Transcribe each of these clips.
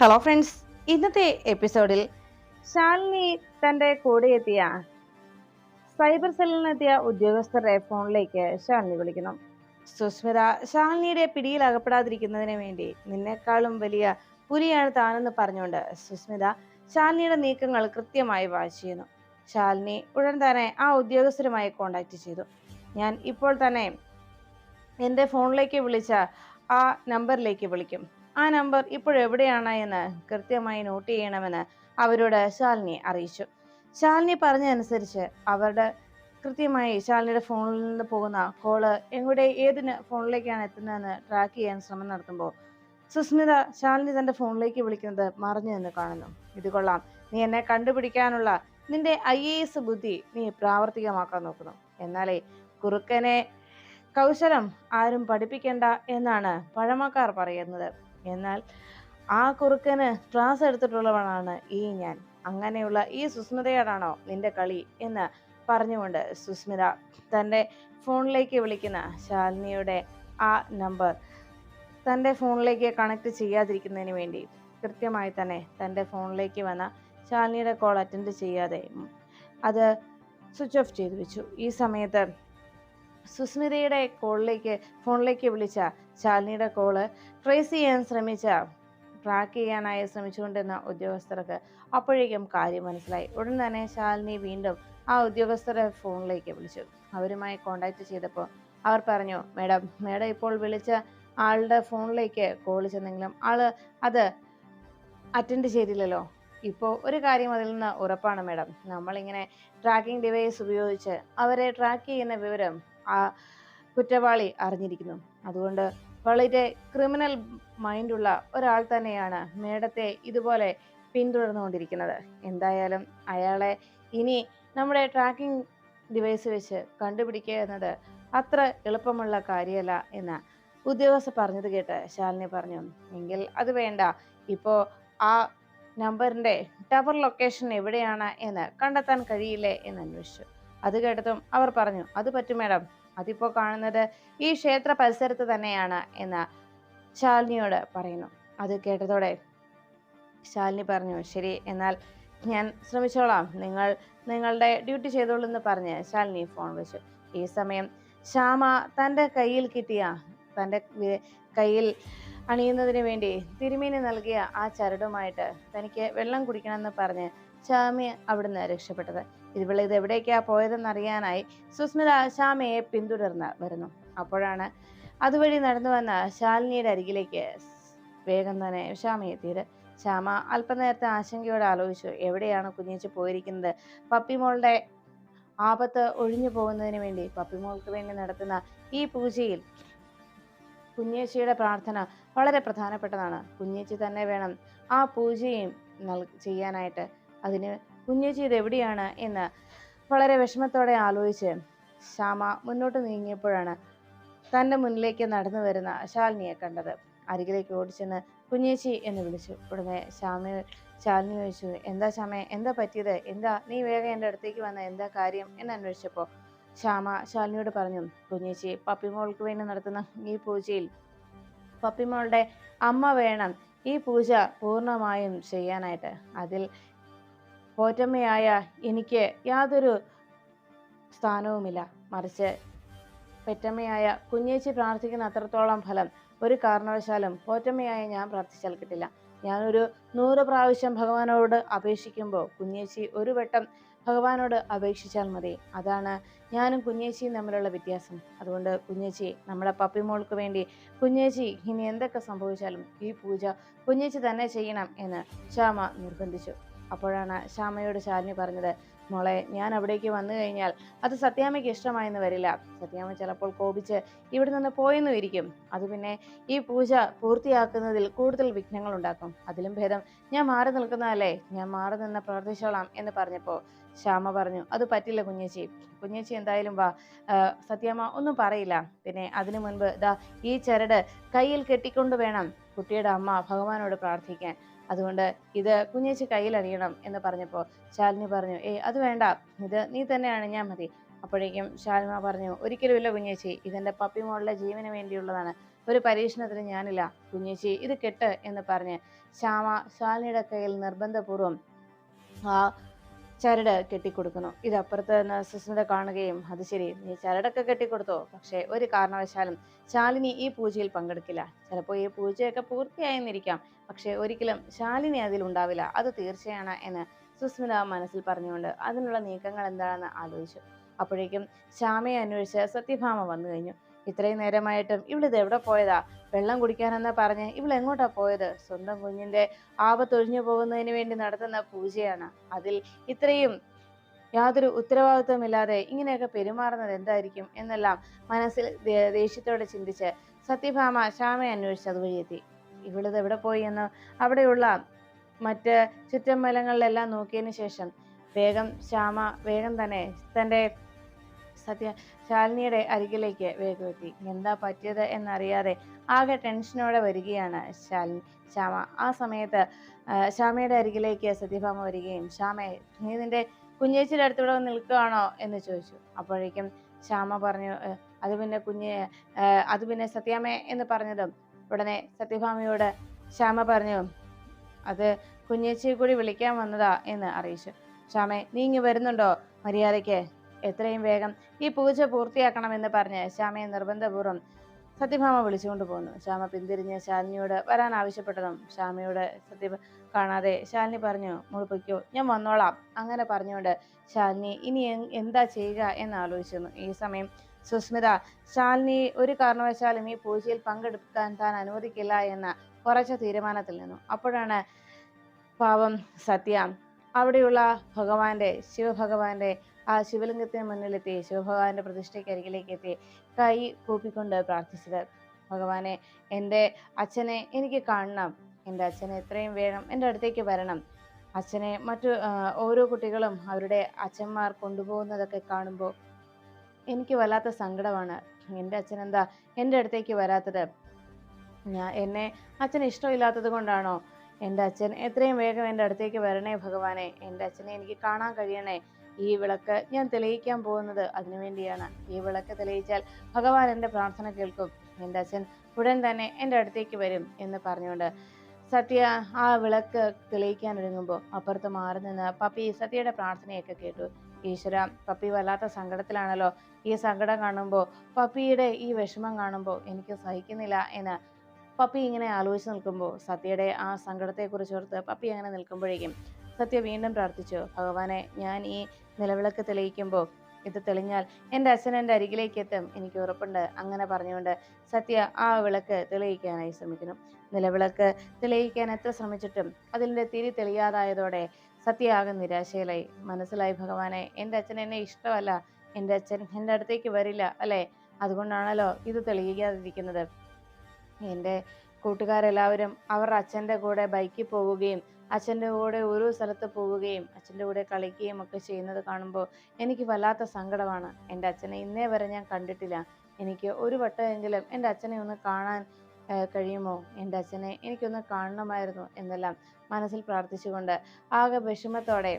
Hello friends ഇന്നത്തെ എപ്പിസോഡിൽ ശാലിനി തന്റെ കൂടെ എത്തിയ സൈബർ സെല്ലിൽ നിന്നെത്തിയ ഉദ്യോഗസ്ഥരുടെ ഫോണിലേക്ക് ശാലിനി വിളിക്കുന്നു. സുസ്മിത ശാലിനിയുടെ പിടിയിൽ അകപ്പെടാതിരിക്കുന്നതിന് വേണ്ടി നിന്നെക്കാളും വലിയ പുലിയാണ് താനെന്ന് പറഞ്ഞുകൊണ്ട് സുസ്മിത ശാലിനിയുടെ നീക്കങ്ങൾ കൃത്യമായി വാച്ച് ചെയ്യുന്നു. ശാലിനി ഉടൻ തന്നെ ആ ഉദ്യോഗസ്ഥരുമായി കോണ്ടാക്ട് ചെയ്തു. ഞാൻ ഇപ്പോൾ തന്നെ എന്റെ ഫോണിലേക്ക് വിളിച്ച ആ നമ്പറിലേക്ക് വിളിക്കും. ആ നമ്പർ ഇപ്പോഴെവിടെയാണ് എന്ന് കൃത്യമായി നോട്ട് ചെയ്യണമെന്ന് അവരോട് ശാലിനി അറിയിച്ചു. ശാലിനി പറഞ്ഞതനുസരിച്ച് അവരുടെ കൃത്യമായി ശാലിനിയുടെ ഫോണിൽ നിന്ന് പോകുന്ന കോൾ എങ്ങോട്ട് ഏതിന് ഫോണിലേക്കാണ് എത്തുന്നതെന്ന് ട്രാക്ക് ചെയ്യാൻ ശ്രമം നടത്തുമ്പോൾ സുസ്മിത ശാലിനി തന്റെ ഫോണിലേക്ക് വിളിക്കുന്നത് മറഞ്ഞു നിന്ന് കാണുന്നു. ഇത് കൊള്ളാം. നീ എന്നെ കണ്ടുപിടിക്കാനുള്ള നിന്റെ ഐ എ എസ് ബുദ്ധി നീ പ്രാവർത്തികമാക്കാൻ നോക്കുന്നു. എന്നാലേ കുറുക്കനെ കൗശലം ആരും പഠിപ്പിക്കേണ്ട എന്നാണ് പഴമക്കാർ പറയുന്നത്. എന്നാൽ ആ കുറുക്കന് ക്ലാസ് എടുത്തിട്ടുള്ളവളാണ് ഈ ഞാൻ. അങ്ങനെയുള്ള ഈ സുസ്മിതയോടാണോ നിന്റെ കളി എന്ന് പറഞ്ഞുകൊണ്ട് സുസ്മിത തന്റെ ഫോണിലേക്ക് വിളിക്കുന്ന ശാലിനിയുടെ ആ നമ്പർ തന്റെ ഫോണിലേക്ക് കണക്ട് ചെയ്യാതിരിക്കുന്നതിന് വേണ്ടി കൃത്യമായി തന്നെ തന്റെ ഫോണിലേക്ക് വന്ന ശാലിനിയുടെ കോൾ അറ്റൻഡ് ചെയ്യാതെ അത് സ്വിച്ച് ഓഫ് ചെയ്തു വെച്ചു. ഈ സമയത്ത് സുസ്മിതയുടെ കോളിലേക്ക് ഫോണിലേക്ക് വിളിച്ച ശാലിനിയുടെ കോൾ. ട്രേസ് ചെയ്യാൻ ശ്രമിച്ച ട്രാക്ക് ചെയ്യാനായി ശ്രമിച്ചുകൊണ്ടിരുന്ന ഉദ്യോഗസ്ഥർക്ക് അപ്പോഴേക്കും കാര്യം മനസ്സിലായി. ഉടൻ തന്നെ ശാലിനി വീണ്ടും ആ ഉദ്യോഗസ്ഥരെ ഫോണിലേക്ക് വിളിച്ചു. അവരുമായി കോണ്ടാക്ട് ചെയ്തപ്പോൾ അവർ പറഞ്ഞു മേഡം മേഡം ഇപ്പോൾ വിളിച്ച ആളുടെ ഫോണിലേക്ക് കോൾ ചെന്നെങ്കിലും ആൾ അത് അറ്റൻഡ് ചെയ്തില്ലല്ലോ. ഇപ്പോൾ ഒരു കാര്യം അതിൽ നിന്ന് ഉറപ്പാണ് മേഡം. നമ്മളിങ്ങനെ ട്രാക്കിംഗ് ഡിവൈസ് ഉപയോഗിച്ച് അവരെ ട്രാക്ക് ചെയ്യുന്ന വിവരം കുറ്റവാളി അറിഞ്ഞിരിക്കുന്നു. അതുകൊണ്ട് വളരെ ക്രിമിനൽ മൈൻഡുള്ള ഒരാൾ തന്നെയാണ് മേഡത്തെ ഇതുപോലെ പിന്തുടർന്നുകൊണ്ടിരിക്കുന്നത്. എന്തായാലും അയാളെ ഇനി നമ്മുടെ ട്രാക്കിംഗ് ഡിവൈസ് വെച്ച് കണ്ടുപിടിക്കുക എന്നത് അത്ര എളുപ്പമുള്ള കാര്യമല്ല എന്ന് ഉദ്യോഗസ്ഥ പറഞ്ഞത് കേട്ട് ശാലിനി പറഞ്ഞു. എങ്കിൽ അത് വേണ്ട. ഇപ്പോൾ ആ നമ്പറിന്റെ ടവർ ലൊക്കേഷൻ എവിടെയാണ് എന്ന് കണ്ടെത്താൻ കഴിയില്ലേ എന്ന് അന്വേഷിച്ചു. അത് കേട്ടതും അവർ പറഞ്ഞു അത് പറ്റും മാഡം. അതിപ്പോൾ കാണുന്നത് ഈ ക്ഷേത്ര പരിസരത്ത് തന്നെയാണ് എന്ന് ശാലിനിയോട് പറയുന്നു. അത് കേട്ടതോടെ ശാലിനി പറഞ്ഞു ശരി എന്നാൽ ഞാൻ ശ്രമിച്ചോളാം. നിങ്ങൾ നിങ്ങളുടെ ഡ്യൂട്ടി ചെയ്തോളൂ എന്ന് പറഞ്ഞ് ശാലിനി ഫോൺ വെച്ചു. ഈ സമയം ശ്യാമ തന്റെ കയ്യിൽ കിട്ടിയ തന്റെ കയ്യിൽ അണിയുന്നതിന് വേണ്ടി തിരുമേനി നൽകിയ ആ ചരടുമായിട്ട് തനിക്ക് വെള്ളം കുടിക്കണമെന്ന് പറഞ്ഞ് ശ്യാമി അവിടുന്ന് രക്ഷപ്പെട്ടത്. ഇവൾ ഇത് എവിടേക്കാ പോയതെന്നറിയാനായി സുസ്മിത ശ്യാമയെ പിന്തുടർന്ന് വരുന്നു. അപ്പോഴാണ് അതുവഴി നടന്നു വന്ന ശാലിനിയുടെ അരികിലേക്ക് വേഗം തന്നെ ശ്യാമ എത്തിയത്. ശ്യാമ അല്പനേരത്തെ ആശങ്കയോടെ ആലോചിച്ചു എവിടെയാണ് കുഞ്ഞേച്ചി പോയിരിക്കുന്നത്? പപ്പിമോളുടെ ആപത്ത് ഒഴിഞ്ഞു പോകുന്നതിന് വേണ്ടി പപ്പിമോൾക്ക് വേണ്ടി നടത്തുന്ന ഈ പൂജയിൽ കുഞ്ഞേച്ചിയുടെ പ്രാർത്ഥന വളരെ പ്രധാനപ്പെട്ടതാണ്. കുഞ്ഞേച്ചി തന്നെ വേണം ആ പൂജയും നൽ ചെയ്യാനായിട്ട്. അതിന് കുഞ്ഞേച്ചി ഇത് എവിടെയാണ് എന്ന് വളരെ വിഷമത്തോടെ ആലോചിച്ച് ശ്യാമ മുന്നോട്ട് നീങ്ങിയപ്പോഴാണ് തന്റെ മുന്നിലേക്ക് നടന്നു വരുന്ന ശാലിനിയെ കണ്ടത്. അരികിലേക്ക് ഓടിച്ചെന്ന് കുഞ്ഞേച്ചി എന്ന് വിളിച്ചു. ഉടനെ ശ്യാമ ശാലിനി ചോദിച്ചു എന്താ ശ്യാമേ എന്താ പറ്റിയത്? എന്താ? നീ വേഗം എന്റെ അടുത്തേക്ക് വന്ന എന്താ കാര്യം? എന്ന് അന്വേഷിച്ചപ്പോൾ ശ്യാമ ശാലിനിയോട് പറഞ്ഞു കുഞ്ഞേച്ചി പപ്പിമോൾക്ക് വേണ്ടി നടത്തുന്ന ഈ പൂജയിൽ പപ്പിമോളുടെ അമ്മ വേണം. ഈ പൂജ പൂർണമായും ചെയ്യാനായിട്ട്. അതിൽ പോറ്റമ്മയായ എനിക്ക് യാതൊരു സ്ഥാനവുമില്ല. മറിച്ച് പെറ്റമ്മയായ കുഞ്ഞേച്ചി പ്രാർത്ഥിക്കുന്ന അത്രത്തോളം ഫലം ഒരു കാരണവശാലും പോറ്റമ്മയായ ഞാൻ പ്രാർത്ഥിച്ചാൽ കിട്ടില്ല. ഞാനൊരു നൂറ് പ്രാവശ്യം ഭഗവാനോട് അപേക്ഷിക്കുമ്പോൾ കുഞ്ഞേച്ചി ഒരു വട്ടം ഭഗവാനോട് അപേക്ഷിച്ചാൽ മതി. അതാണ് ഞാനും കുഞ്ഞേച്ചിയും തമ്മിലുള്ള വ്യത്യാസം. അതുകൊണ്ട് കുഞ്ഞേച്ചി നമ്മുടെ പപ്പിമോൾക്ക് വേണ്ടി കുഞ്ഞേച്ചി ഇനി എന്തൊക്കെ സംഭവിച്ചാലും ഈ പൂജ കുഞ്ഞേച്ചി തന്നെ ചെയ്യണം എന്ന് ശ്യാമ നിർബന്ധിച്ചു. അപ്പോഴാണ് ശ്യാമയോട് ശാലിനി പറഞ്ഞത് മോളെ ഞാൻ അവിടേക്ക് വന്നു കഴിഞ്ഞാൽ അത് സത്യാമ്മയ്ക്ക് ഇഷ്ടമായെന്ന് വരില്ല. സത്യാമ ചിലപ്പോൾ കോപിച്ച് ഇവിടെ നിന്ന് പോയെന്നും ഇരിക്കും. അത് പിന്നെ ഈ പൂജ പൂർത്തിയാക്കുന്നതിൽ കൂടുതൽ വിഘ്നങ്ങൾ ഉണ്ടാക്കും. അതിലും ഭേദം ഞാൻ മാറി നിൽക്കുന്നതല്ലേ? ഞാൻ മാറി നിന്ന് പ്രാർത്ഥിച്ചോളാം എന്ന് പറഞ്ഞപ്പോൾ ശ്യാമ പറഞ്ഞു അത് പറ്റില്ല കുഞ്ഞേച്ചി. കുഞ്ഞേച്ചി എന്തായാലും വാ. സത്യാമ ഒന്നും പറയില്ല. പിന്നെ അതിനു മുൻപ് ദാ ഈ ചരട് കയ്യിൽ കെട്ടിക്കൊണ്ട് വേണം കുട്ടിയുടെ അമ്മ ഭഗവാനോട് പ്രാർത്ഥിക്കാൻ. അതുകൊണ്ട് ഇത് കുഞ്ഞേച്ചി കയ്യിൽ അണിയണം എന്ന് പറഞ്ഞപ്പോൾ ശാലിനി പറഞ്ഞു ഏയ് അത് വേണ്ട. ഇത് നീ തന്നെ അണിഞ്ഞാൽ മതി. അപ്പോഴേക്കും ശാലിമ പറഞ്ഞു ഒരിക്കലുമില്ല കുഞ്ഞേച്ചി. ഇതെന്റെ പപ്പി മോളുടെ ജീവന് വേണ്ടിയുള്ളതാണ്. ഒരു പരീക്ഷണത്തിന് ഞാനില്ല. കുഞ്ഞേച്ചി ഇത് കെട്ട് എന്ന് പറഞ്ഞ് ശ്യാമ ശാലിനിയുടെ കയ്യിൽ നിർബന്ധപൂർവം ആ ചരട് കെട്ടിക്കൊടുക്കുന്നു. ഇത് അപ്പുറത്ത് സുസ്മിത കാണുകയും അത് ശരി നീ ചരടൊക്കെ കെട്ടിക്കൊടുത്തോ? പക്ഷേ ഒരു കാരണവശാലും ശാലിനി ഈ പൂജയിൽ പങ്കെടുക്കില്ല. ചിലപ്പോൾ ഈ പൂജയൊക്കെ പൂർത്തിയായെന്നിരിക്കാം. പക്ഷേ ഒരിക്കലും ശാലിനി അതിൽ ഉണ്ടാവില്ല. അത് തീർച്ചയാണ് എന്ന് സുസ്മിത മനസ്സിൽ പറഞ്ഞുകൊണ്ട് അതിനുള്ള നീക്കങ്ങൾ എന്താണെന്ന് ആലോചിച്ചു. അപ്പോഴേക്കും ശ്യാമയെ അന്വേഷിച്ച് സത്യഭാമ വന്നു കഴിഞ്ഞു ഇത്രയും നേരമായിട്ടും ഇവളിത് എവിടെ പോയതാ? വെള്ളം കുടിക്കാനെന്ന് പറഞ്ഞ് ഇവൾ എങ്ങോട്ടാ പോയത്? സ്വന്തം കുഞ്ഞിന്റെ ആപത്തൊഴിഞ്ഞു പോകുന്നതിന് വേണ്ടി നടത്തുന്ന പൂജയാണ്. അതിൽ ഇത്രയും യാതൊരു ഉത്തരവാദിത്വമില്ലാതെ ഇങ്ങനെയൊക്കെ പെരുമാറുന്നത് എന്തായിരിക്കും എന്നെല്ലാം മനസ്സിൽ ദേഷ്യത്തോടെ ചിന്തിച്ച് സത്യഭാമ ശ്യാമയെ അന്വേഷിച്ച് അതുവഴിയെത്തി. ഇവളിത് എവിടെ പോയി എന്ന് അവിടെയുള്ള മറ്റ് ചുറ്റമ്പലങ്ങളിലെല്ലാം നോക്കിയതിന് ശേഷം വേഗം ശ്യാമ വേഗം തന്നെ തന്റെ സത്യ ശാലിനിയുടെ അരികിലേക്ക് വേഗമെത്തി. എന്താ പറ്റിയത്? എന്നറിയാതെ ആകെ ടെൻഷനോടെ വരികയാണ് ശാലിനി. ശ്യാമ ആ സമയത്ത് ശ്യാമയുടെ അരികിലേക്ക് സത്യഭാമ വരികയും ശ്യാമയെ നീ നിന്റെ കുഞ്ഞേച്ചിയുടെ അടുത്തൂടെ നിൽക്കുകയാണോ? എന്ന് ചോദിച്ചു. അപ്പോഴേക്കും ശ്യാമ പറഞ്ഞു "ഏ, അത് പിന്നെ കുഞ്ഞ് അത് പിന്നെ സത്യാമ്മ എന്ന് പറഞ്ഞതും ഉടനെ സത്യഭാമയോട് ശ്യാമ പറഞ്ഞു അത് കുഞ്ഞേച്ചിയെ കൂടി വിളിക്കാൻ വന്നതാ എന്ന് അറിയിച്ചു. ശ്യാമെ നീ ഇങ്ങ് വരുന്നുണ്ടോ മര്യാദയ്ക്ക്? എത്രയും വേഗം ഈ പൂജ പൂർത്തിയാക്കണമെന്ന് പറഞ്ഞ് ശ്യാമയെ നിർബന്ധപൂർവം സത്യഭാമ വിളിച്ചുകൊണ്ട് പോന്നു. ശ്യാമ പിന്തിരിഞ്ഞ് ശാലിനിയോട് വരാൻ ആവശ്യപ്പെട്ടതും ശ്യാമയോട് സത്യ കാണാതെ ശാലിനി പറഞ്ഞു മോൾ ഞാൻ വന്നോളാം. അങ്ങനെ പറഞ്ഞുകൊണ്ട് ശാലിനി ഇനി എന്താ ചെയ്യുക എന്ന് ആലോചിച്ചിരുന്നു. ഈ സമയം സുസ്മിത ശാലിനി ഒരു കാരണവശാലും ഈ പൂജയിൽ പങ്കെടുക്കാൻ താൻ അനുവദിക്കില്ല എന്ന ഉറച്ച തീരുമാനത്തിൽ നിന്നു. അപ്പോഴാണ് പാവം സത്യ അവിടെയുള്ള ഭഗവാന്റെ ശിവഭഗവാന്റെ ആ ശിവലിംഗത്തിന് മുന്നിലെത്തി. ശിവഭഗവാന്റെ പ്രതിഷ്ഠയ്ക്ക് അരികിലേക്ക് എത്തി കൈ കൂപ്പിക്കൊണ്ട് പ്രാർത്ഥിച്ചത്. ഭഗവാനെ എന്റെ അച്ഛനെ എനിക്ക് കാണണം. എന്റെ അച്ഛനെ എത്രയും വേഗം എന്റെ അടുത്തേക്ക് വരണം. അച്ഛനെ മറ്റു ഓരോ കുട്ടികളും അവരുടെ അച്ഛന്മാർ കൊണ്ടുപോകുന്നതൊക്കെ കാണുമ്പോൾ എനിക്ക് വല്ലാത്ത സങ്കടമാണ്. എന്റെ അച്ഛൻ എന്താ എന്റെ അടുത്തേക്ക് വരാത്തത്? ഞാൻ എന്നെ അച്ഛന് ഇഷ്ടമില്ലാത്തത് കൊണ്ടാണോ? എന്റെ അച്ഛൻ എത്രയും വേഗം എന്റെ അടുത്തേക്ക് വരണേ ഭഗവാനെ. എന്റെ അച്ഛനെ എനിക്ക് കാണാൻ കഴിയണേ. ഈ വിളക്ക് ഞാൻ തെളിയിക്കാൻ പോകുന്നത് അതിനുവേണ്ടിയാണ് ഈ വിളക്ക് തെളിയിച്ചാൽ ഭഗവാൻ എന്റെ പ്രാർത്ഥന കേൾക്കും. എന്റെ അച്ഛൻ ഉടൻ തന്നെ എന്റെ അടുത്തേക്ക് വരും എന്ന് പറഞ്ഞുകൊണ്ട് സത്യ ആ വിളക്ക് തെളിയിക്കാൻ ഒരുങ്ങുമ്പോൾ അപ്പുറത്ത് മാറി നിന്ന് പപ്പി സത്യയുടെ പ്രാർത്ഥനയൊക്കെ കേട്ടു. ഈശ്വര പപ്പി വല്ലാത്ത സങ്കടത്തിലാണല്ലോ. ഈ സങ്കടം കാണുമ്പോൾ പപ്പിയുടെ ഈ വിഷമം കാണുമ്പോൾ എനിക്ക് സഹിക്കുന്നില്ല എന്ന് പപ്പി ഇങ്ങനെ ആലോചിച്ച് നിൽക്കുമ്പോൾ സത്യയുടെ ആ സങ്കടത്തെക്കുറിച്ച് ഓർത്ത് പപ്പി അങ്ങനെ നിൽക്കുമ്പോഴേക്കും സത്യ വീണ്ടും പ്രാർത്ഥിച്ചു. ഭഗവാനെ ഞാൻ ഈ നിലവിളക്ക് തെളിയിക്കുമ്പോൾ ഇത് തെളിഞ്ഞാൽ എന്റെ അച്ഛൻ എന്റെ അരികിലേക്ക് എത്തും എനിക്ക് ഉറപ്പുണ്ട്. അങ്ങനെ പറഞ്ഞുകൊണ്ട് സത്യ ആ വിളക്ക് തെളിയിക്കാനായി ശ്രമിക്കുന്നു. നിലവിളക്ക് തെളിയിക്കാൻ എത്ര ശ്രമിച്ചിട്ടും അതിന്റെ തിരി തെളിയാതായതോടെ സത്യ ആകെ നിരാശയിലായി. മനസ്സിലായി ഭഗവാനെ എന്റെ അച്ഛൻ എന്നെ ഇഷ്ടമല്ല. എന്റെ അച്ഛൻ എന്റെ അടുത്തേക്ക് വരില്ല അല്ലേ? അതുകൊണ്ടാണല്ലോ ഇത് തെളിയിക്കാതിരിക്കുന്നത്. എന്റെ കൂട്ടുകാരെല്ലാവരും അവർ അച്ഛന്റെ കൂടെ ബൈക്കിൽ പോവുകയും അച്ഛന്റെ കൂടെ ഓരോ സ്ഥലത്ത് പോവുകയും അച്ഛന്റെ കൂടെ കളിക്കുകയും ഒക്കെ ചെയ്യുന്നത് കാണുമ്പോൾ എനിക്ക് വല്ലാത്ത സങ്കടമാണ്. എന്റെ അച്ഛനെ ഇന്നേ വരെ ഞാൻ കണ്ടിട്ടില്ല. എനിക്ക് ഒരു വട്ടമെങ്കിലും എന്റെ അച്ഛനെ ഒന്ന് കാണാൻ കഴിയുമോ? എന്റെ അച്ഛനെ എനിക്കൊന്ന് കാണണമായിരുന്നു എന്നെല്ലാം മനസ്സിൽ പ്രാർത്ഥിച്ചുകൊണ്ട് ആകെ വിഷമത്തോടെ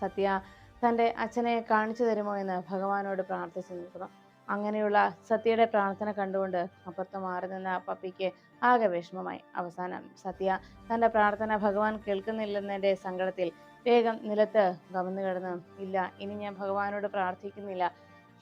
സത്യ തന്റെ അച്ഛനെ കാണിച്ചു തരുമോ എന്ന് ഭഗവാനോട് പ്രാർത്ഥിച്ചു നിൽക്കുന്നു. അങ്ങനെയുള്ള സത്യയുടെ പ്രാർത്ഥന കണ്ടുകൊണ്ട് അപ്പുറത്ത് മാറി നിന്ന പപ്പിക്ക് ആകെ വിഷമമായി. അവസാനം സത്യ തന്റെ പ്രാർത്ഥന ഭഗവാൻ കേൾക്കുന്നില്ലെന്നതിന്റെ സങ്കടത്തിൽ വേഗം നിലത്ത് കമന്നു കിടന്നു. ഇല്ല ഇനി ഞാൻ ഭഗവാനോട് പ്രാർത്ഥിക്കുന്നില്ല.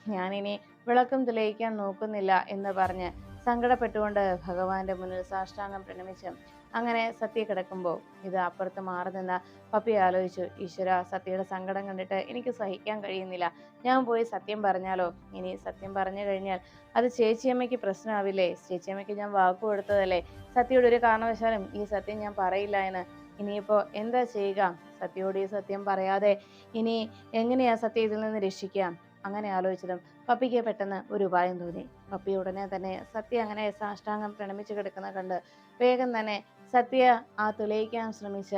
ഞാനിനി വിളക്കും തെളിയിക്കാൻ നോക്കുന്നില്ല എന്ന് പറഞ്ഞ് സങ്കടപ്പെട്ടുകൊണ്ട് ഭഗവാന്റെ മുന്നിൽ സാഷ്ടാംഗം പ്രണമിച്ച് അങ്ങനെ സത്യ കിടക്കുമ്പോൾ ഇത് അപ്പുറത്ത് മാറി നിന്ന പപ്പി ആലോചിച്ചു ഈശ്വര സത്യയുടെ സങ്കടം കണ്ടിട്ട് എനിക്ക് സഹിക്കാൻ കഴിയുന്നില്ല. ഞാൻ പോയി സത്യം പറഞ്ഞാലോ? ഇനി സത്യം പറഞ്ഞു കഴിഞ്ഞാൽ അത് ചേച്ചിയമ്മയ്ക്ക് പ്രശ്നമാവില്ലേ? ചേച്ചിയമ്മയ്ക്ക് ഞാൻ വാക്കു കൊടുത്തതല്ലേ? സത്യയോട് ഒരു കാരണവശാലും ഈ സത്യം ഞാൻ പറയില്ല എന്ന്. ഇനിയിപ്പോ എന്താ ചെയ്യുക? സത്യയോട് ഈ സത്യം പറയാതെ ഇനി എങ്ങനെയാ സത്യം ഇതിൽ നിന്ന് രക്ഷിക്കാം അങ്ങനെ ആലോചിച്ചതും പപ്പിക്ക് പെട്ടെന്ന് ഒരു ഉപായം തോന്നി. പപ്പി ഉടനെ തന്നെ സത്യ അങ്ങനെ സാഷ്ടാംഗം പ്രണമിച്ചു കിടക്കുന്ന കണ്ട് വേഗം തന്നെ സത്യ ആ തെളിയിക്കാൻ ശ്രമിച്ച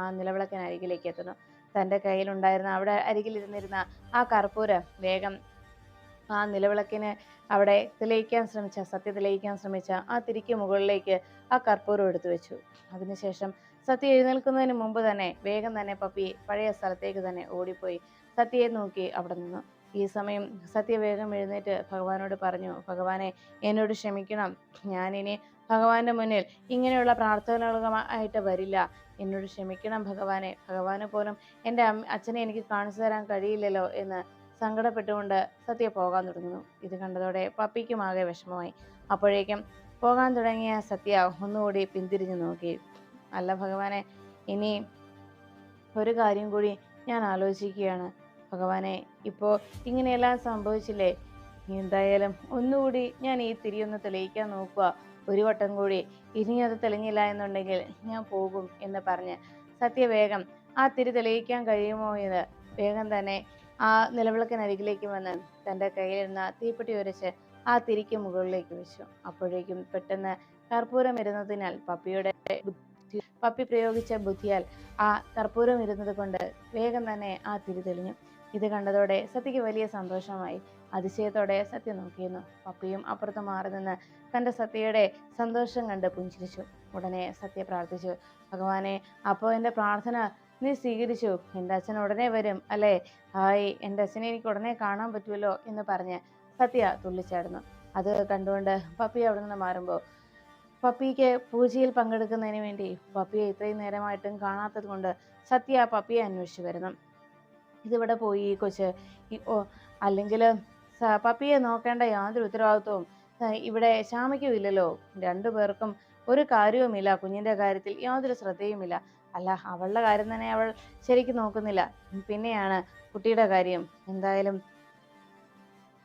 ആ നിലവിളക്കിനരികിലേക്ക് എത്തുന്നു. തന്റെ കയ്യിലുണ്ടായിരുന്ന അവിടെ അരികിലിരുന്നിരുന്ന ആ കർപ്പൂരം വേഗം ആ നിലവിളക്കിനെ അവിടെ തെളിയിക്കാൻ ശ്രമിച്ച സത്യ തെളിയിക്കാൻ ശ്രമിച്ച ആ തിരിക്ക് മുകളിലേക്ക് ആ കർപ്പൂരം എടുത്തു വെച്ചു. അതിനുശേഷം സത്യ എഴുന്നേൽക്കുന്നതിന് മുമ്പ് തന്നെ വേഗം തന്നെ പപ്പി പഴയ സ്ഥലത്തേക്ക് തന്നെ ഓടിപ്പോയി. സത്യയെ നോക്കി അവിടെ നിന്നു. ഈ സമയം സത്യ വേഗം എഴുന്നേറ്റ് ഭഗവാനോട് പറഞ്ഞു ഭഗവാനെ എന്നോട് ക്ഷമിക്കണം. ഞാനിനി ഭഗവാന്റെ മുന്നിൽ ഇങ്ങനെയുള്ള പ്രാർത്ഥനകളുമായിട്ട് വരില്ല. എന്നോട് ക്ഷമിക്കണം ഭഗവാനെ. ഭഗവാന് പോലും എന്റെ അച്ഛനെ എനിക്ക് കാണിച്ചു തരാൻ കഴിയില്ലല്ലോ എന്ന് സങ്കടപ്പെട്ടുകൊണ്ട് സത്യ പോകാൻ തുടങ്ങുന്നു. ഇത് കണ്ടതോടെ പപ്പിക്കും ആകെ വിഷമമായി. അപ്പോഴേക്കും പോകാൻ തുടങ്ങിയ സത്യ ഒന്നുകൂടി പിന്തിരിഞ്ഞു നോക്കി. അല്ല ഭഗവാനെ ഇനി ഒരു കാര്യം കൂടി ഞാൻ ആലോചിക്കുകയാണ്. ഭഗവാനെ ഇപ്പോൾ ഇങ്ങനെയെല്ലാം സംഭവിച്ചില്ലേ? എന്തായാലും ഒന്നുകൂടി ഞാൻ ഈ തിരിയൊന്ന് തെളിയിക്കാൻ നോക്കുക. ഒരു വട്ടം കൂടി ഇനി അത് തെളിഞ്ഞില്ല എന്നുണ്ടെങ്കിൽ ഞാൻ പോകും എന്ന് പറഞ്ഞ് സത്യവേഗം ആ തിരി തെളിയിക്കാൻ കഴിയുമോ എന്ന് വേഗം തന്നെ ആ നിലവിളക്കിനരികിലേക്ക് വന്ന് തന്റെ കയ്യിലിരുന്ന തീപ്പെട്ടി ഉരച്ച് ആ തിരിക്ക് മുകളിലേക്ക് വെച്ചു. അപ്പോഴേക്കും പെട്ടെന്ന് കർപ്പൂരം ഇരുന്നതിനാൽ പപ്പിയുടെ പപ്പി പ്രയോഗിച്ച ബുദ്ധിയാൽ ആ കർപ്പൂരം ഇരുന്നത് കൊണ്ട് വേഗം തന്നെ ആ തിരി തെളിഞ്ഞു. ഇത് കണ്ടതോടെ സത്യക്ക് വലിയ സന്തോഷമായി. അതിശയത്തോടെ സത്യ നോക്കിയിരുന്നു. പപ്പിയും അപ്പുറത്ത് മാറി നിന്ന് തന്റെ സത്യയുടെ സന്തോഷം കണ്ട് പുഞ്ചിരിച്ചു. ഉടനെ സത്യ പ്രാർത്ഥിച്ചു. ഭഗവാനെ അപ്പോൾ എന്റെ പ്രാർത്ഥന നീ സ്വീകരിച്ചു? എന്റെ അച്ഛൻ ഉടനെ വരും അല്ലേ? ഹായ് എന്റെ അച്ഛനെ എനിക്ക് ഉടനെ കാണാൻ പറ്റുമല്ലോ? എന്ന് പറഞ്ഞ് സത്യ തുള്ളിച്ചാടുന്നു. അത് കണ്ടുകൊണ്ട് പപ്പി അവിടെ നിന്ന് മാറുമ്പോൾ പപ്പിക്ക് പൂജയിൽ പങ്കെടുക്കുന്നതിന് വേണ്ടി പപ്പിയെ ഇത്രയും നേരമായിട്ടും കാണാത്തത് കൊണ്ട് സത്യ പപ്പിയെ അന്വേഷിച്ചു വരുന്നു. ഇതിവിടെ പോയി കൊച്ച് അല്ലെങ്കിൽ പപ്പിയെ നോക്കേണ്ട യാതൊരു ഉത്തരവാദിത്വവും ഇവിടെ ശ്യാമയ്ക്കും ഇല്ലല്ലോ രണ്ടു പേർക്കും ഒരു കാര്യവുമില്ല. കുഞ്ഞിന്റെ കാര്യത്തിൽ യാതൊരു ശ്രദ്ധയുമില്ല. അല്ല അവളുടെ കാര്യം തന്നെ അവൾ ശരിക്കും നോക്കുന്നില്ല. പിന്നെയാണ് കുട്ടിയുടെ കാര്യം. എന്തായാലും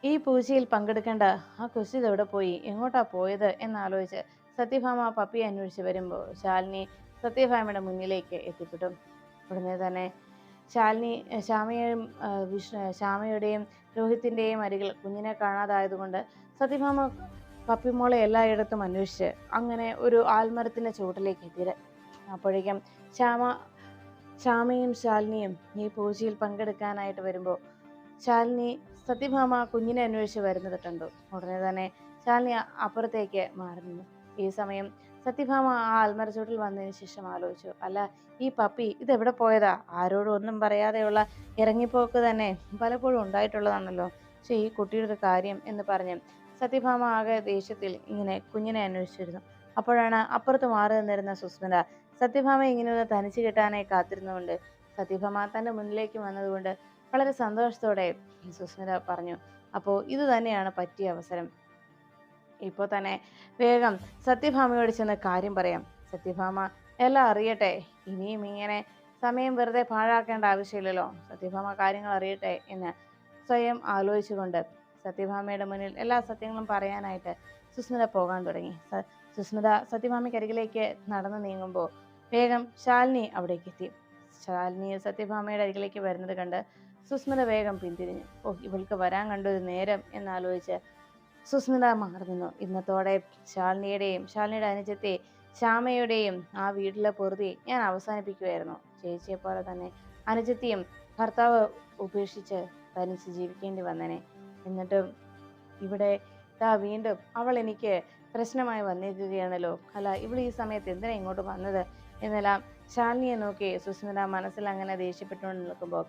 ഈ പൂജയിൽ പങ്കെടുക്കേണ്ട ആ കുശിത് എവിടെ പോയി? എങ്ങോട്ടാ പോയത് എന്നാലോചിച്ച് സത്യഭാമ പപ്പിയെ അന്വേഷിച്ച് വരുമ്പോൾ ശാലിനി സത്യഭാമയുടെ മുന്നിലേക്ക് എത്തിപ്പെട്ടു. ഉടനെ തന്നെ ശാലിനി ശ്യാമയെയും വിഷ്ണു ശ്യാമയുടെയും രോഹിത്തിന്റെയും അരികിൽ കുഞ്ഞിനെ കാണാതായതുകൊണ്ട് സത്യഭാമ പപ്പിമോളെ എല്ലായിടത്തും അന്വേഷിച്ച് അങ്ങനെ ഒരു ആൽമരത്തിന്റെ ചുവട്ടിലേക്ക് എത്തിയത്. അപ്പോഴേക്കും ശ്യാമ ശ്യാമയും ശാലിനിയും ഈ പൂജയിൽ പങ്കെടുക്കാനായിട്ട് വരുമ്പോൾ ശാലിനി സത്യഭാമ കുഞ്ഞിനെ അന്വേഷിച്ച് വരുന്നത് കണ്ടു. ഉടനെ തന്നെ ശാലിനി അപ്പുറത്തേക്ക് മാറി നിന്നു. ഈ സമയം സത്യഭാമ ആ ആൽമരച്ചോട്ടിൽ വന്നതിന് ശേഷം ആലോചിച്ചു. അല്ല ഈ പപ്പി ഇതെവിടെ പോയതാ? ആരോടും ഒന്നും പറയാതെയുള്ള ഇറങ്ങിപ്പോക്ക് തന്നെ പലപ്പോഴും ഉണ്ടായിട്ടുള്ളതാണല്ലോ. പക്ഷേ ഈ കുട്ടിയുടെ ഒരു കാര്യം എന്ന് പറഞ്ഞ് സത്യഭാമ ആകെ ദേഷ്യത്തിൽ ഇങ്ങനെ കുഞ്ഞിനെ അന്വേഷിച്ചിരുന്നു. അപ്പോഴാണ് അപ്പുറത്ത് മാറി നിന്നിരുന്ന സുസ്മിത സത്യഭാമ ഇങ്ങനെ തനിച്ച് കിട്ടാനായി കാത്തിരുന്നുകൊണ്ട് സത്യഭാമ തന്റെ മുന്നിലേക്ക് വന്നതുകൊണ്ട് വളരെ സന്തോഷത്തോടെ സുസ്മിത പറഞ്ഞു. അപ്പോൾ ഇത് തന്നെയാണ് പറ്റിയ അവസരം. ഇപ്പോൾ തന്നെ വേഗം സത്യഭാമയോട് ചെന്ന് കാര്യം പറയാം. സത്യഭാമ എല്ലാം അറിയട്ടെ. ഇനിയും ഇങ്ങനെ സമയം വെറുതെ പാഴാക്കേണ്ട ആവശ്യമില്ലല്ലോ. സത്യഭാമ കാര്യങ്ങൾ അറിയട്ടെ എന്ന് സ്വയം ആലോചിച്ചുകൊണ്ട് സത്യഭാമയുടെ മുന്നിൽ എല്ലാ സത്യങ്ങളും പറയാനായിട്ട് സുസ്മിത പോകാൻ തുടങ്ങി. സുസ്മിത സത്യഭാമയ്ക്ക് അരികിലേക്ക് നടന്നു നീങ്ങുമ്പോൾ വേഗം ശാലിനി അവിടേക്ക് എത്തി. ശാലിനി സത്യഭാമയുടെ അരികിലേക്ക് വരുന്നത് കണ്ട് സുസ്മിത വേഗം പിന്തിരിഞ്ഞു. ഓ ഇവൾക്ക് വരാൻ കണ്ടൊരു നേരം എന്നാലോചിച്ച് സുസ്മിത മാറി നിന്നു ഇന്നത്തോടെ ശാലിനിയുടെയും ശാലിനിയുടെ അനുജത്തെ ശ്യാമയുടെയും ആ വീട്ടിലെ പൊറുതി ഞാൻ അവസാനിപ്പിക്കുമായിരുന്നു ചേച്ചിയെ പോലെ തന്നെ അനുജത്തിയും ഭർത്താവ് ഉപേക്ഷിച്ച് തനിച്ച് ജീവിക്കേണ്ടി വന്നനെ. എന്നിട്ടും ഇവിടെ ഇതാ വീണ്ടും അവൾ എനിക്ക് പ്രശ്നമായി വന്നിരിക്കുകയാണല്ലോ. അല്ല ഇവൾ ഈ സമയത്ത് എന്തിനാ ഇങ്ങോട്ട് വന്നത്? എന്നെല്ലാം ശാലിനിയെ നോക്കി സുസ്മിത മനസ്സിൽ അങ്ങനെ ദേഷ്യപ്പെട്ടുകൊണ്ട് നിൽക്കുമ്പോൾ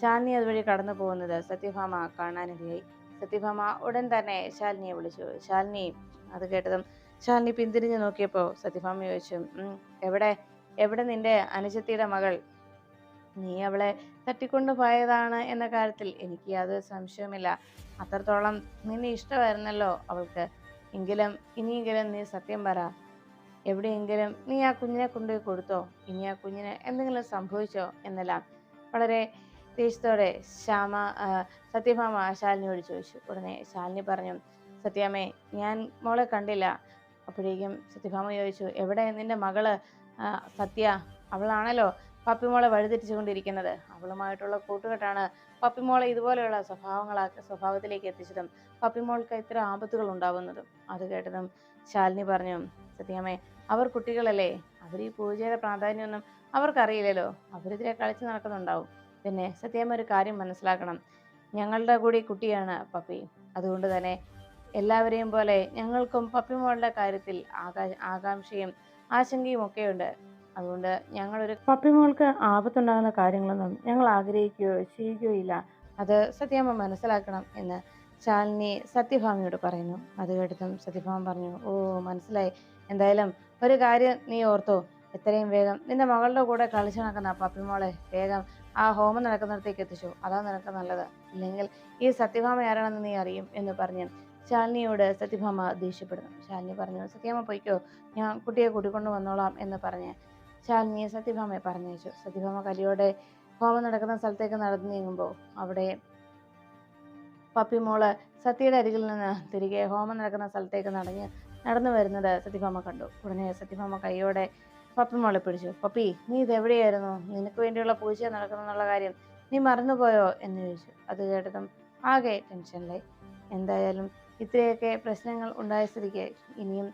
ശാലിനി അതുവഴി കടന്നു പോകുന്നത് സത്യഭാമ കാണാനിടയായി. സത്യഭാമ ഉടൻ തന്നെ ശാലിനിയെ വിളിച്ചു. ശാലിനി അത് കേട്ടതും ശാലിനി പിന്തിരിഞ്ഞു നോക്കിയപ്പോൾ സത്യഭാമ ചോദിച്ചു എവിടെ? എവിടെ നിന്റെ അനുജത്തിയുടെ മകൾ? നീ അവളെ തട്ടിക്കൊണ്ടു പോയതാണ് എന്ന കാര്യത്തിൽ എനിക്ക് യാതൊരു സംശയവുമില്ല. അത്രത്തോളം നിന്നെ ഇഷ്ടമായിരുന്നല്ലോ അവൾക്ക്. എങ്കിലും ഇനിയെങ്കിലും നീ സത്യം പറ. എവിടെയെങ്കിലും നീ ആ കുഞ്ഞിനെ കൊണ്ടുപോയി കൊടുത്തോ? ഇനി ആ കുഞ്ഞിന് എന്തെങ്കിലും സംഭവിച്ചോ? എന്നെല്ലാം വളരെ ദേഷ്യത്തോടെ ശ്യാമ സത്യഭാമ ശാലിനിയോട് ചോദിച്ചു. ഉടനെ ശാലിനി പറഞ്ഞു സത്യാമ്മേ ഞാൻ മോളെ കണ്ടില്ല. അപ്പോഴേക്കും സത്യഭാമ ചോദിച്ചു എവിടെ നിന്റെ മകൾ? സത്യ അവളാണല്ലോ പപ്പിമോളെ വഴിതെറ്റിച്ചുകൊണ്ടിരിക്കുന്നത്. അവളുമായിട്ടുള്ള കൂട്ടുകെട്ടാണ് പപ്പിമോളെ ഇതുപോലെയുള്ള സ്വഭാവങ്ങളാ സ്വഭാവത്തിലേക്ക് എത്തിച്ചതും പപ്പിമോൾക്ക് ഇത്ര ആപത്തുകൾ ഉണ്ടാവുന്നതും. അത് കേട്ടതും ശാലിനി പറഞ്ഞു സത്യാമ്മേ അവർ കുട്ടികളല്ലേ? അവർ ഈ പൂജയുടെ പ്രാധാന്യമൊന്നും അവർക്കറിയില്ലല്ലോ. അവരിതിരെ കളിച്ച് നടക്കുന്നുണ്ടാവും. പിന്നെ സത്യം ഒരു കാര്യം മനസ്സിലാക്കണം. ഞങ്ങളുടെ കൂടി കുട്ടിയാണ് പപ്പി. അതുകൊണ്ട് തന്നെ എല്ലാവരെയും പോലെ ഞങ്ങൾക്കും പപ്പി മോളുടെ കാര്യത്തിൽ ആകാ ആകാംക്ഷയും ആശങ്കയും ഒക്കെയുണ്ട്. അതുകൊണ്ട് ഞങ്ങളൊരു പപ്പി മോൾക്ക് ആപത്തുണ്ടാകുന്ന കാര്യങ്ങളൊന്നും ഞങ്ങൾ ആഗ്രഹിക്കുകയോ ചെയ്യുകയോ ഇല്ല. അത് സത്യമ്മ മനസ്സിലാക്കണം എന്ന് ശാലിനി സത്യഭാമയോട് പറയുന്നു. അത് കേട്ടതും സത്യഭാമ പറഞ്ഞു ഓ മനസ്സിലായി. എന്തായാലും ഒരു കാര്യം നീ ഓർത്തോ. എത്രയും വേഗം നിന്റെ മകളുടെ കൂടെ കളിച്ചു നടക്കുന്ന പപ്പിമോളെ വേഗം ആ ഹോമം നടക്കുന്നിടത്തേക്ക് എത്തിച്ചു. അതാ നിനക്ക് നല്ലത്. ഇല്ലെങ്കിൽ ഈ സത്യഭാമ ആരാണെന്ന് നീ അറിയും എന്ന് പറഞ്ഞ് ശാലിനിയോട് സത്യഭാമ ദേഷ്യപ്പെടുന്നു. ശാലിനി പറഞ്ഞു സത്യഭാമ പൊയ്ക്കോ. ഞാൻ കുട്ടിയെ കൂട്ടിക്കൊണ്ടു വന്നോളാം എന്ന് പറഞ്ഞ് ശാലിനിയെ സത്യഭാമയെ പറഞ്ഞയച്ചു. സത്യഭാമ കലിയോടെ ഹോമം നടക്കുന്ന സ്ഥലത്തേക്ക് നടന്നു നീങ്ങുമ്പോൾ അവിടെ പപ്പിമോൾ സത്യയുടെ അരികിൽ നിന്ന് തിരികെ ഹോമം നടക്കുന്ന സ്ഥലത്തേക്ക് നടഞ്ഞ് നടന്നു വരുന്നത് സത്യഭാമ കണ്ടു. ഉടനെ സത്യഭാമ കൈയോടെ പപ്പിമോളെ പിടിച്ചു. പപ്പി നീ ഇതെവിടെയായിരുന്നു നിനക്ക് വേണ്ടിയുള്ള പൂജ നടക്കണമെന്നുള്ള കാര്യം നീ മറന്നുപോയോ? എന്ന് ചോദിച്ചു. അത് കേട്ടതും ആകെ ടെൻഷനിലായി എന്തായാലും ഇത്രയൊക്കെ പ്രശ്നങ്ങൾ ഉണ്ടായ സ്ഥിതിക്ക് ഇനിയും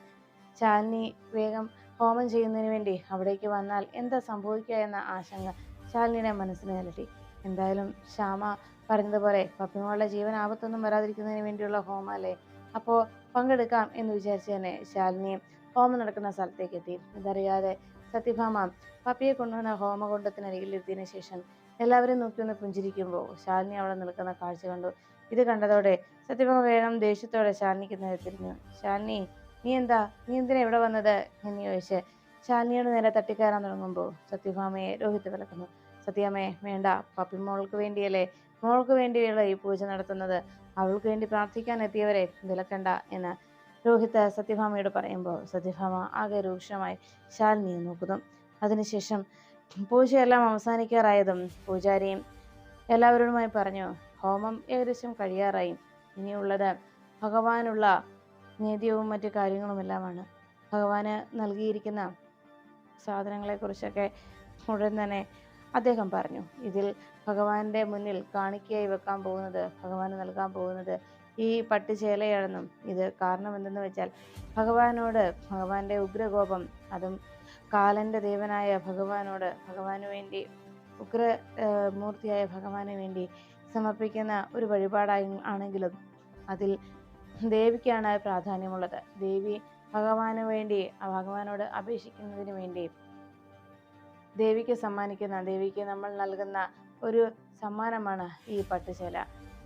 ചാന്നി വേഗം ഹോമം ചെയ്യുന്നതിന് വേണ്ടി അവിടേക്ക് വന്നാൽ എന്താ സംഭവിക്കുക എന്ന ആശങ്ക ശാലിനിയുടെ മനസ്സിന് അലട്ടി എന്തായാലും ശ്യാമ പറഞ്ഞതുപോലെ പപ്പിമോളുടെ ജീവൻ ആപത്തൊന്നും വരാതിരിക്കുന്നതിന് വേണ്ടിയുള്ള ഹോമം അല്ലേ? അപ്പോൾ പങ്കെടുക്കാം എന്ന് വിചാരിച്ച് തന്നെ ശാലിനി ഹോമം നടക്കുന്ന സ്ഥലത്തേക്ക് എത്തി. ഇതറിയാതെ സത്യഭാമ പപ്പിയെ കൊണ്ടുവന്ന ഹോമകുണ്ടത്തിനരികിലെത്തിയതിനു ശേഷം എല്ലാവരും നോക്കി ഒന്ന് പുഞ്ചിരിക്കുമ്പോൾ ശാലിനി അവിടെ നിൽക്കുന്ന കാഴ്ച കണ്ടു. ഇത് കണ്ടതോടെ സത്യഭാമ വേഗം ദേഷ്യത്തോടെ ശാലിനിക്ക് നേരെ തിരിഞ്ഞു. ശാലിനി നീ എന്താ? നീ എന്തിനാ ഇവിടെ വന്നത്? എന്ന് ചോദിച്ച് ശാലിനിയോട് നേരെ തട്ടിക്കയറാൻ തുടങ്ങുമ്പോൾ സത്യഭാമയെ രോഹിത് വിലക്കുന്നു. സത്യാമ്മയെ വേണ്ട. പപ്പി മോൾക്ക് വേണ്ടിയല്ലേ? മോൾക്ക് വേണ്ടിയുള്ള ഈ പൂജ നടത്തുന്നത്? അവൾക്ക് വേണ്ടി പ്രാർത്ഥിക്കാൻ എത്തിയവരെ വിലക്കണ്ട എന്ന് രോഹിത് സത്യഭാമയോട് പറയുമ്പോൾ സത്യഭാമ ആകെ രൂക്ഷമായി ശാലിനിയെ നോക്കുന്നു. അതിനുശേഷം പൂജയെല്ലാം അവസാനിക്കാറായതും പൂജാരിയും എല്ലാവരോടുമായി പറഞ്ഞു ഹോമം ഏകദേശം കഴിയാറായി. ഇനിയുള്ളത് ഭഗവാനുള്ള നേദ്യവും മറ്റു കാര്യങ്ങളുമെല്ലാമാണ്. ഭഗവാന് നൽകിയിരിക്കുന്ന സാധനങ്ങളെക്കുറിച്ചൊക്കെ ഉടൻ തന്നെ അദ്ദേഹം പറഞ്ഞു. ഇതിൽ ഭഗവാന്റെ മുന്നിൽ കാണിക്കയായി വെക്കാൻ പോകുന്നത് ഭഗവാന് നൽകാൻ പോകുന്നത് ഈ പട്ടുചേലയാണെന്നും ഇത് കാരണം എന്തെന്ന് വെച്ചാൽ ഭഗവാനോട് ഭഗവാന്റെ ഉഗ്രകോപം അതും കാലന്റെ ദേവനായ ഭഗവാനോട് ഭഗവാന് വേണ്ടി ഉഗ്ര മൂർത്തിയായ ഭഗവാന് വേണ്ടി സമർപ്പിക്കുന്ന ഒരു വഴിപാടായി ആണെങ്കിലും അതിൽ ദേവിക്കാണ് പ്രാധാന്യമുള്ളത്. ദേവി ഭഗവാന് വേണ്ടി ഭഗവാനോട് അപേക്ഷിക്കുന്നതിന് വേണ്ടി ദേവിക്ക് സമ്മാനിക്കുന്ന ദേവിക്ക് നമ്മൾ നൽകുന്ന ഒരു സമ്മാനമാണ് ഈ പട്ടുചേല.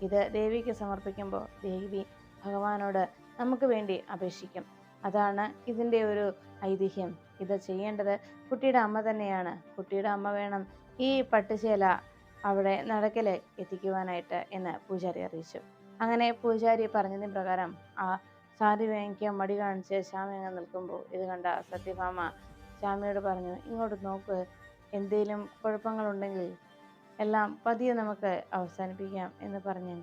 ഇത് ദേവിക്ക് സമർപ്പിക്കുമ്പോൾ ദേവി ഭഗവാനോട് നമുക്ക് വേണ്ടി അപേക്ഷിക്കും. അതാണ് ഇതിന്റെ ഒരു ഐതിഹ്യം. ഇത് ചെയ്യേണ്ടത് കുട്ടിയുടെ അമ്മ തന്നെയാണ്. കുട്ടിയുടെ അമ്മ വേണം ഈ പട്ടുചേല അവിടെ നടക്കൽ എത്തിക്കുവാനായിട്ട് എന്ന് പൂജാരി അറിയിച്ചു. അങ്ങനെ പൂജാരി പറഞ്ഞതിന് പ്രകാരം ആ സാരി വാങ്ങിക്കാൻ മടി കാണിച്ച് ശ്യാമി നിൽക്കുമ്പോൾ ഇത് കണ്ട സത്യഭാമ ശ്യാമയോട് പറഞ്ഞു ഇങ്ങോട്ട് നോക്ക് എന്തേലും കുഴപ്പങ്ങളുണ്ടെങ്കിൽ എല്ലാം പതിയെ നമുക്ക് അവസാനിപ്പിക്കാം എന്ന് പറഞ്ഞ്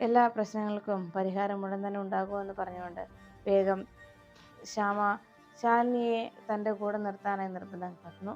എല്ലാ പ്രശ്നങ്ങൾക്കും പരിഹാരം ഉടൻ തന്നെ ഉണ്ടാകുമെന്ന് പറഞ്ഞുകൊണ്ട് വേഗം ശ്യാമ ശാലിനിയെ തന്റെ കൂടെ നിർത്താനായി നിർബന്ധം കാട്ടുന്നു